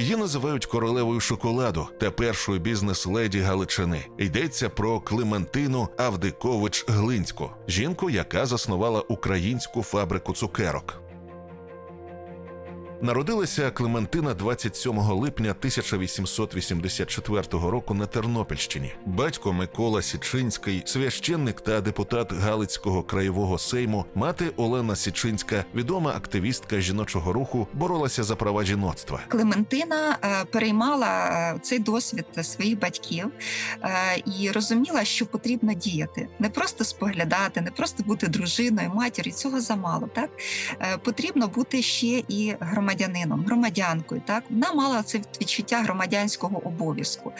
Її називають королевою шоколаду та першою бізнес-леді Галичини. Йдеться про Клементину Авдикович Глинську, жінку, яка заснувала українську фабрику цукерок. Народилася Клементина 27 липня 1884 року на Тернопільщині. Батько Микола Січинський, священник та депутат Галицького краєвого сейму, мати Олена Січинська, відома активістка жіночого руху, боролася за права жіноцтва. Клементина е, переймала е, цей досвід своїх батьків е, і розуміла, що потрібно діяти, не просто споглядати, не просто бути дружиною, матір'ю. Цього замало. Так потрібно бути ще і громадянином, громадянкою. Так вона мала це відчуття громадянського обов'язку.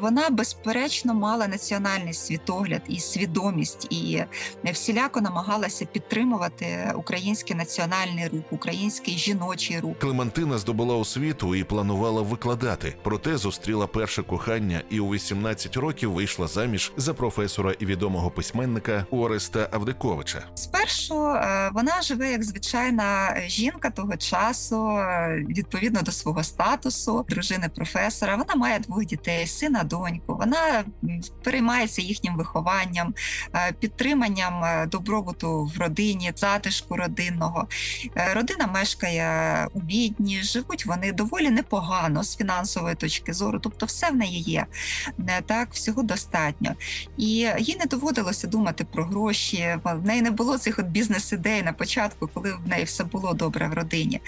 Вона безперечно мала національний світогляд і свідомість, і всіляко намагалася підтримувати український національний рух, український жіночий рух. Клементина здобула освіту і планувала викладати, проте зустріла перше кохання і у 18 років вийшла заміж за професора і відомого письменника Ореста Авдиковича. Спершу е, вона живе як звичайна жінка того часу, відповідно до свого статусу, дружини професора. Вона має двох дітей, сина, доньку. Вона переймається їхнім вихованням, е, підтриманням е, добробуту в родині, затишку родинного. Е, Родина мешкає у Відні, живуть вони доволі непогано з фінансової точки зору, тобто все в неї є. Е, Так, всього достатньо. І їй не доводилося думати про гроші. В неї не було цих от бізнес-ідей на початку, коли в неї все було добре в родині.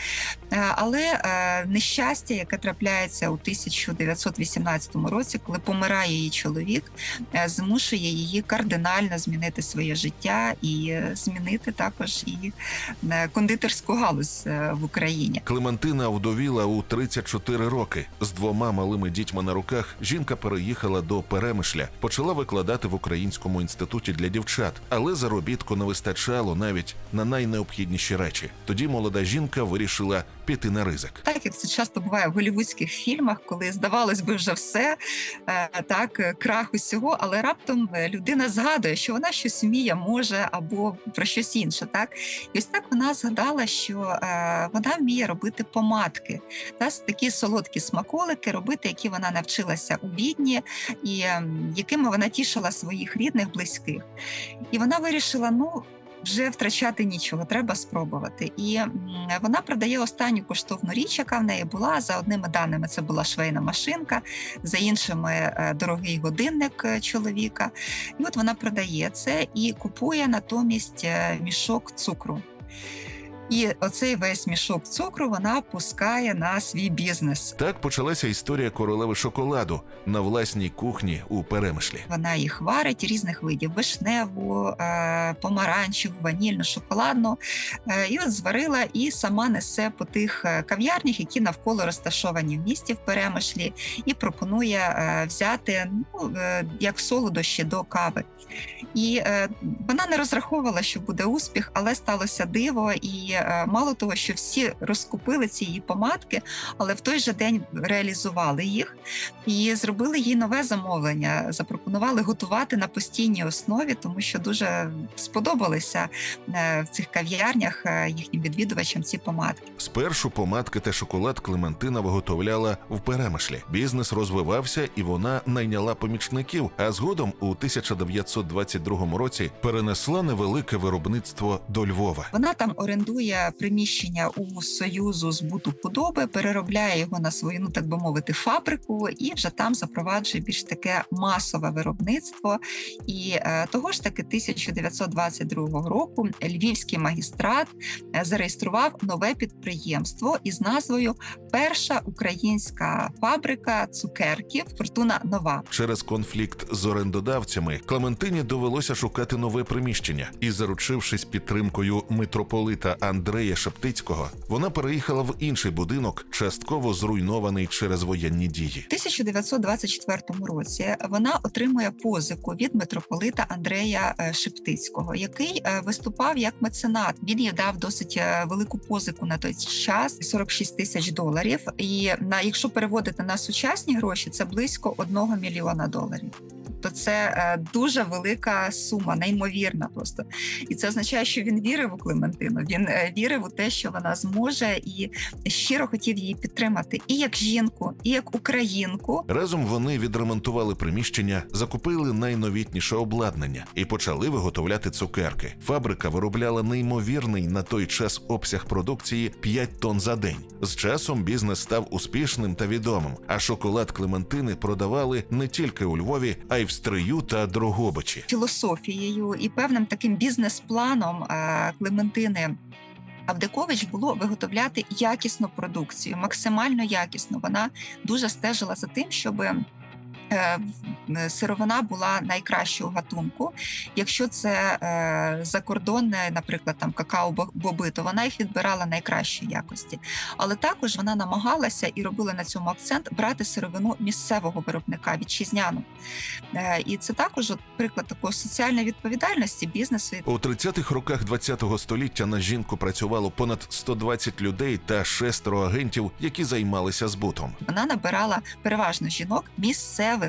Е, Але е, нещастя, яке трапляється у 1918 році, коли помирає її чоловік, е, змушує її кардинально змінити своє життя і змінити також і кондитерську галузь в Україні. Клементина вдовіла у 34 роки. З двома малими дітьми на руках жінка переїхала до Перемишля, почала викладати в Українському інституті для дівчат, але заробітку не вистачало навіть на найнеобхідніші речі. Тоді молода жінка вирішила піти на ризик. Так як це часто буває в голівудських фільмах, коли здавалось би вже все е, так, е, крах усього, але раптом е, людина згадує, що вона щось вміє, може або про щось інше. Так і ось так вона згадала, що вона вміє робити помадки, та такі солодкі смаколики, робити, які вона навчилася у відні, і якими вона тішила своїх рідних, близьких. І вона вирішила: ну. Вже втрачати нічого, треба спробувати. І вона продає останню коштовну річ, яка в неї була. За одними даними, це була швейна машинка, за іншими е, дорогий годинник е, чоловіка. І от вона продає це і купує натомість е, мішок цукру. І оцей весь мішок цукру вона пускає на свій бізнес. Так почалася історія королеви шоколаду на власній кухні у Перемишлі. Вона їх варить різних видів: вишневу, е, помаранчеву, ванільну, шоколадну. Е, І от зварила і сама несе по тих е, кав'ярнях, які навколо розташовані в місті в Перемишлі, і пропонує взяти ну, як солодощі до кави. І вона не розраховувала, що буде успіх, але сталося диво. І мало того, що всі розкупили ці її помадки, але в той же день реалізували їх і зробили їй нове замовлення. Запропонували готувати на постійній основі, тому що дуже сподобалися е, в цих кав'ярнях е, їхнім відвідувачам ці помадки. Спершу помадки та шоколад Клементина виготовляла в Перемишлі. Бізнес розвивався, і вона найняла помічників. А згодом у 1922 році перенесла невелике виробництво до Львова. Вона там орендує приміщення у союзу збуту худоби, переробляє його на свою, ну так би мовити, фабрику, і вже там запроваджує більш таке масове виробництво. І е, того ж таки 1922 року львівський магістрат е, зареєстрував нове підприємство із назвою Перша українська фабрика цукерків Фортуна Нова. Через конфлікт з орендодавцями Клементині довелося шукати нове приміщення, і, заручившись підтримкою митрополита Андрея Шептицького, вона переїхала в інший будинок, частково зруйнований через воєнні дії. У 1924 році вона отримує позику від митрополита Андрея е, Шептицького, який е, виступав як меценат. Він їй дав досить е, велику позику на той час 46 тисяч доларів. І на якщо переводити на сучасні гроші, це близько 1 мільйона доларів. Тобто, це е, дуже велика сума, неймовірна просто. І це означає, що він вірив у Клементину. Він е, вірив у те, що вона зможе, і щиро хотів її підтримати і як жінку, і як українку. Разом вони відремонтували приміщення, закупили найновітніше обладнання і почали виготовляти цукерки. Фабрика виробляла неймовірний на той час обсяг продукції 5 тонн за день. З часом бізнес став успішним та відомим, а шоколад Клементини продавали не тільки у Львові, а й в Стрию та Дрогобичі. філософією і певним таким бізнес-планом е, Клементини. Авдикович було виготовляти якісну продукцію, максимально якісну. Вона дуже стежила за тим, щоб в- сировина була найкращого гатунку. Якщо це е, закордонне, наприклад, там какао-боби, то вона їх відбирала найкращої якості. Але також вона намагалася і робила на цьому акцент брати сировину місцевого виробника вітчизняну. Е, І це також от приклад такої соціальної відповідальності бізнесу. У 30-х роках ХХ століття на жінку працювало понад 120 людей та шестеро агентів, які займалися збутом. Вона набирала переважно жінок місцевих,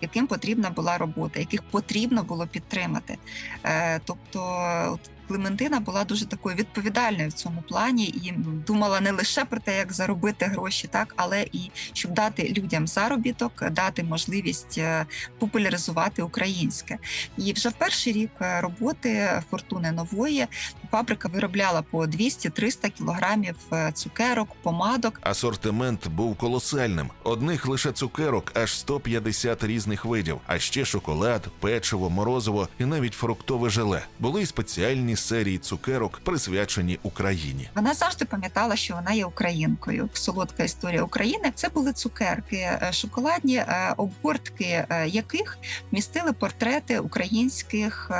яким потрібна була робота, яких потрібно було підтримати. Е, Тобто, Клементина була дуже такою відповідальною в цьому плані і думала не лише про те, як заробити гроші, так але і щоб дати людям заробіток, дати можливість е, популяризувати українське. І вже в перший рік е, роботи фортуни нової фабрика виробляла по 200-300 кілограмів е, цукерок, помадок. Асортимент був колосальним. Одних лише цукерок аж 150 різних видів, а ще шоколад, печиво, морозиво і навіть фруктове желе. Були й спеціальні серії цукерок, присвячені Україні. Вона завжди пам'ятала, що вона є українкою. Солодка історія України це були цукерки, е, шоколадні е, обгортки, е, яких містили портрети українських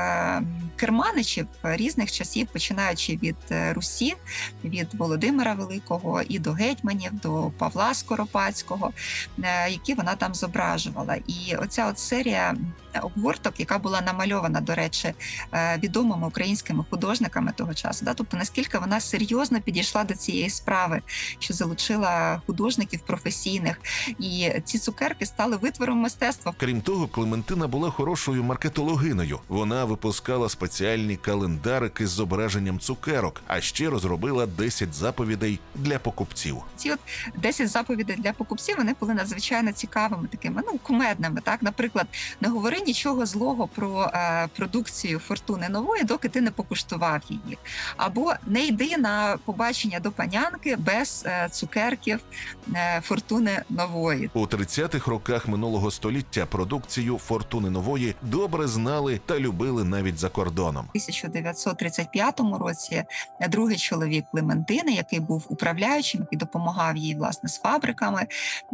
керманичів різних часів, починаючи від е, Русі, від Володимира Великого і до гетьманів, до Павла Скоропадського, е, які вона там зображувала. І оця от серія обгорток, яка була намальована, до речі, е, відомими українськими художниками того часу. Да? Тобто наскільки вона серйозно підійшла до цієї справи, що залучила художників професійних, і ці цукерки стали витвором мистецтва. Крім того, Клементина була хорошою маркетологиною. Вона випускала спеціальні календарики з зображенням цукерок, а ще розробила 10 заповідей для покупців. Ці от 10 заповідей для покупців вони були надзвичайно цікавими, такими ну кумедними. Так, наприклад, не говори нічого злого про е, продукцію фортуни нової, доки ти не покуштував її. Або не йди на побачення до панянки без е, цукерків е, фортуни нової. У 30-х роках минулого століття продукцію фортуни нової добре знали та любили навіть за кордоном. У 1935 році другий чоловік Клементини, який був управляючим, який допомагав їй власне з фабриками,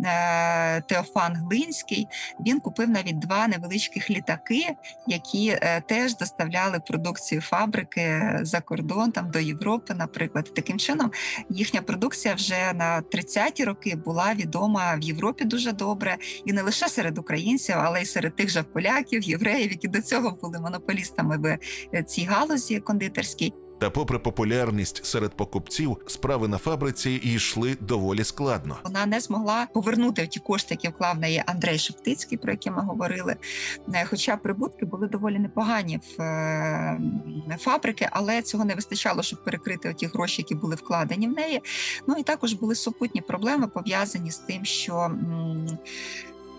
е, Теофан Глинський, він купив навіть два невеличких літаки, які е, теж доставляли продукцію фабрики за кордон, там до Європи, наприклад. Таким чином, їхня продукція вже на 30-ті роки була відома в Європі дуже добре, і не лише серед українців, але й серед тих же поляків, євреїв, які до цього були монополістами в е, цій галузі кондитерській. Та, попри популярність серед покупців, справи на фабриці йшли доволі складно. Вона не змогла повернути ті кошти, які вклав в неї Андрей Шептицький, про які ми говорили. Е, Хоча прибутки були доволі непогані в е, фабрики, але цього не вистачало, щоб перекрити ті гроші, які були вкладені в неї. Ну і також були супутні проблеми пов'язані з тим, що.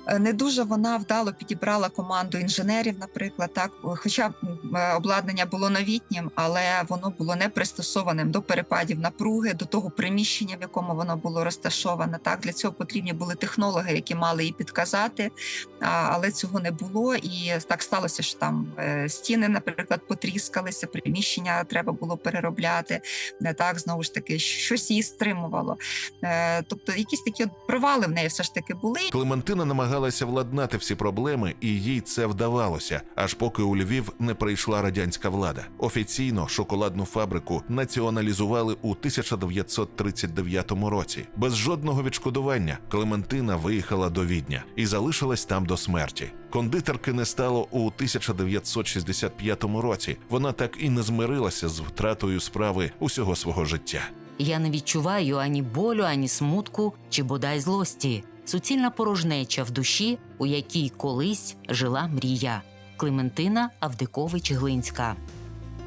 Е, Не дуже вона вдало підібрала команду інженерів, наприклад, так, хоча е, обладнання було новітнім, але воно було не пристосованим до перепадів напруги, до того приміщення, в якому воно було розташоване. Так для цього потрібні були технологи, які мали їй підказати, але цього не було. І так сталося, що там е, стіни, наприклад, потріскалися, приміщення треба було переробляти. Не так знову ж таки, щось її стримувало. Тобто, якісь такі провали в неї все ж таки були. Клементина намагалася владнати всі проблеми, і їй це вдавалося, аж поки у Львів не прийшла радянська влада. Офіційно шоколадну фабрику націоналізували у 1939 році. Без жодного відшкодування Клементина виїхала до Відня і залишилась там до смерті. Кондитерки не стало у 1965 році. Вона так і не змирилася з втратою справи усього свого життя. Я не відчуваю ані болю, ані смутку чи бодай злості. Суцільна порожнеча в душі, у якій колись жила мрія. Клементина Авдикович Глинська.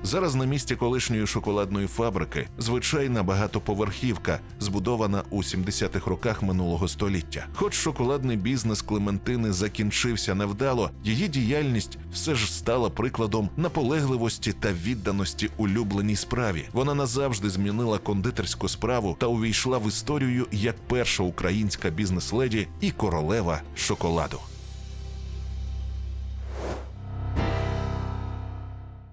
Зараз на місці колишньої шоколадної фабрики звичайна багатоповерхівка, збудована у 70-х роках минулого століття. Хоч шоколадний бізнес Клементини закінчився невдало, її діяльність все ж стала прикладом наполегливості та відданості улюбленій справі. Вона назавжди змінила кондитерську справу та увійшла в історію як перша українська бізнес-леді і королева шоколаду.